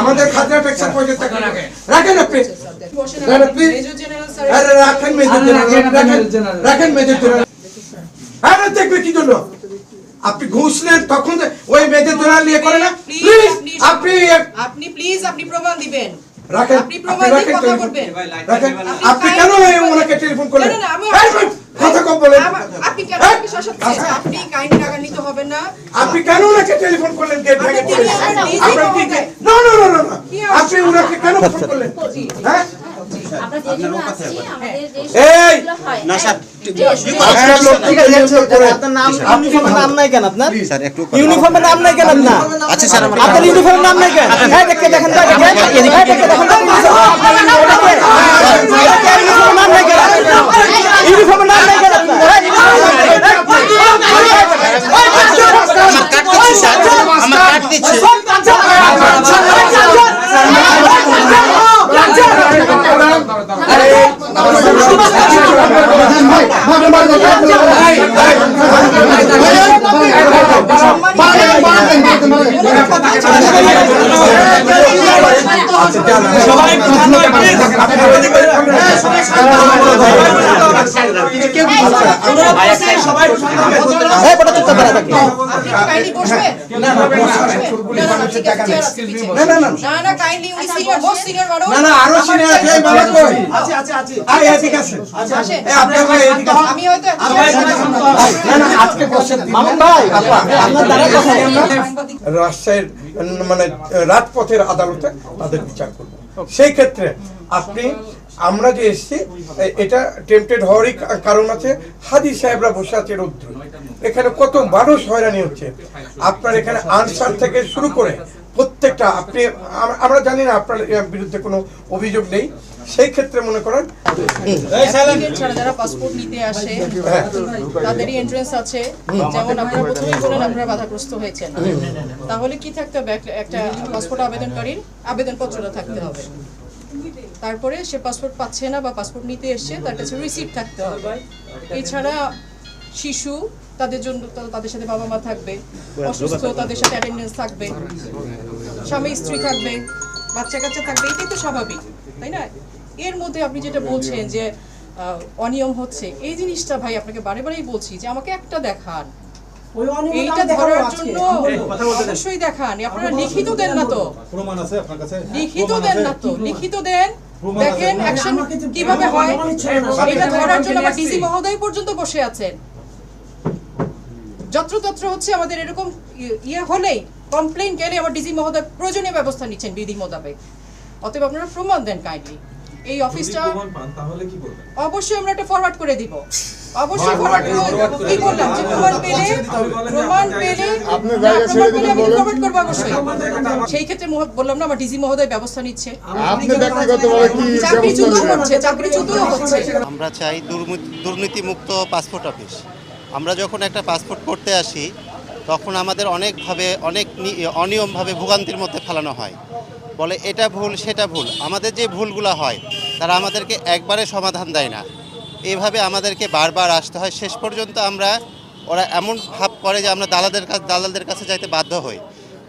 আমাদের খাজনা ট্যাক্সের পয়সা টাকা রাখেন আপনি। রাখেন মেজর জেনারেল রাখেন রাখেন। Major general. আরে দেখবে কি জন্য? আপনি ঘুষ নেন তখন ওই মেজর জেনারেল নিয়ে করে না? প্লিজ আপনি আপনি প্লিজ আপনি প্রমাণ দিবেন। রাখেন আপনি প্রমাণ দিয়ে কথা বলবেন। রাখেন। আপনি কেন ওনাকে টেলিফোন করলেন? না, না, কথা কম বলেন। আপনি কেন হ্যাঁ? দিচ্ছেন? আপনি রাগান্বিত হবেন না। আপনি কেন ওনাকে টেলিফোন করলেন? গেট ভেঙে আপনি কি মহোদয়। না না না না না কি আপনি উনাকে কেন ফোন করলেন? হ্যাঁ? যে এই! সমস্যাগুলো হয়। না স্যার হ্যাঁ। আপনার নাম ইউনিফর্মের নাম নাই কেন আপনার? স্যার একটু ইউনিফর্মের নাম নাই কেন আপনার? আচ্ছা স্যার আপনার ইউনিফর্মের নাম নাই কেন? হ্যাঁ দেখে দেখেন দেখেন হ্যাঁ দেখে দেখেন তো ইউনিফর্মের নাম নাই কেন ইউনিফর্মের নাম নাই কেন আমার কাট দিচ্ছি স্যার আমার কাট দিচ্ছি হ্যাঁ রাজশাহীর মানে রাজপথের আদালতে তাদের বিচার করব সেই ক্ষেত্রে আপনি আমরা যে এসেছি এটা টেম্পটেড হওয়ারই কারণ আছে। হাদি সাহেবরা বসে আছে রৌদ্র। এখানে কত মানুষ হয়রানি হচ্ছে। আপনার এখানে আনসার থেকে শুরু করে প্রত্যেকটা আপনি আমরা জানি না আপনার বিরুদ্ধে কোনো অভিযোগ নেই। সেই ক্ষেত্রে মনে করেন যারা পাসপোর্ট নিতে আসে তাদেরই এন্ট্রেন্স আছে। যেমন আপনারা প্রথমেই বলেন আপনারা বাধাগ্রস্ত হয়েছেন। তাহলে কি থাকতে হবে? একটা- একটা পাসপোর্ট আবেদনকারীর আবেদনপত্রটা থাকতে হবে। তারপরে সে পাসপোর্ট পাচ্ছে না বা পাসপোর্ট নিতে এসছে, তার কাছে রিসিপ্ট থাকতে হবে। এছাড়া শিশু, তাদের জন্য তাদের সাথে বাবা মা থাকবে, অসুস্থ, তাদের সাথে অ্যাটেন্ডেন্স থাকবে, স্বামী, স্ত্রী থাকবে, বাচ্চা কাচ্চা থাকবে, এটাই তো স্বাভাবিক, তাই না? এর মধ্যে আপনি যেটা বলছেন যে অনিয়ম হচ্ছে, এই জিনিসটা ভাই আপনাকে বারে বারেই বলছি যে আমাকে একটা দেখান। এইটা ধরার জন্য অবশ্যই দেখান। আপনারা লিখিত দেন না তো। প্রমাণ আছে আপনার কাছে? লিখিত দেন না তো লিখিত দেন। দেখেন অ্যাকশন কীভাবে হয়। এটা ধরার জন্য আমার ডিসি মহোদয় পর্যন্ত বসে আছেন। যত্রতত্র হচ্ছে আমাদের এরকম ইয়ে হলেই কমপ্লেইন গেলে আমার ডিসি মহোদয় প্রয়োজনীয় ব্যবস্থা নিচ্ছেন বিধি মোতাবেক। অতএব আপনারা প্রমাণ দেন কাইন্ডলি এই অফিসটা তাহলে কি করবেন? অবশ্যই আমরা এটা ফরওয়ার্ড করে দিব। অবশ্যই ফরওয়ার্ড কি করলাম যে প্রমাণ পেলে প্রমাণ পেলে না, প্রমাণ পেলে আমি ফরওয়ার্ড করব অবশ্যই। সেই ক্ষেত্রে বললাম না আমার ডিজি মহোদয় ব্যবস্থা নিচ্ছে। আপনি ব্যক্তিগতভাবে কি চাকরিচ্যুত হচ্ছে আমরা চাই দুর্নীতিমুক্ত পাসপোর্ট অফিস আমরা যখন একটা পাসপোর্ট করতে আসি তখন আমাদের অনেকভাবে অনেক অনিয়মভাবে ভোগান্তির মধ্যে ফেলানো হয়। বলে এটা ভুল সেটা ভুল। আমাদের যে ভুলগুলো হয় তারা আমাদেরকে একবারে সমাধান দেয় না। এইভাবে আমাদেরকে বারবার আসতে হয়। শেষ পর্যন্ত আমরা, ওরা এমন ভাব করে যে আমরা দালালদের কাছে দালালদের কাছে যাইতে বাধ্য হই।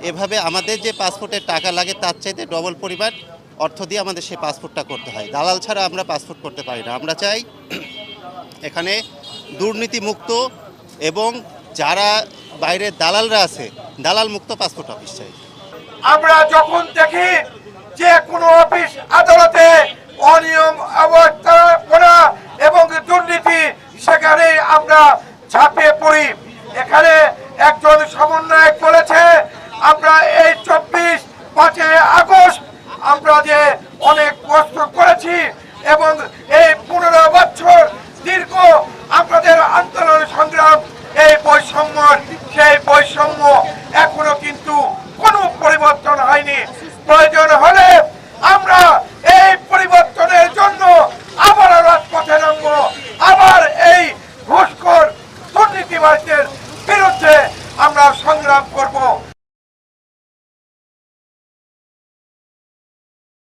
এভাবে আমাদের যে পাসপোর্টের টাকা লাগে, তার চাইতে ডবল পরিমাণ অর্থ দিয়ে আমাদের সেই পাসপোর্টটা করতে হয়। দালাল ছাড়া আমরা পাসপোর্ট করতে পারি না। আমরা চাই এখানে দুর্নীতিমুক্ত এবং যারা বাইরের দালালরা আছে দালাল মুক্ত পাসপোর্ট অফিস চাই। আমরা যখন দেখি যে কোনো অফিস আদালতে অনিয়ম অবস্থা করা এবং দুর্নীতি সেখানে আমরা ঝাঁপিয়ে পড়ি এখানে একজন সমন্বয়ক বলেছে আমরা এই চব্বিশ পাঁচই আগস্ট আমরা যে অনেক কষ্ট করেছি এবং এই পনেরো বছর দীর্ঘ আমাদের আন্দোলন সংগ্রাম এই বৈষম্য সেই বৈষম্য এখনও কিন্তু কোনো পরিবর্তন হয়নি প্রয়োজন হলে আমরা এই পরিবর্তনের জন্য আবার রাজপথে নামব। আবার এই ঘুষখোর দুর্নীতিবাজদের বিরুদ্ধে আমরা সংগ্রাম করব।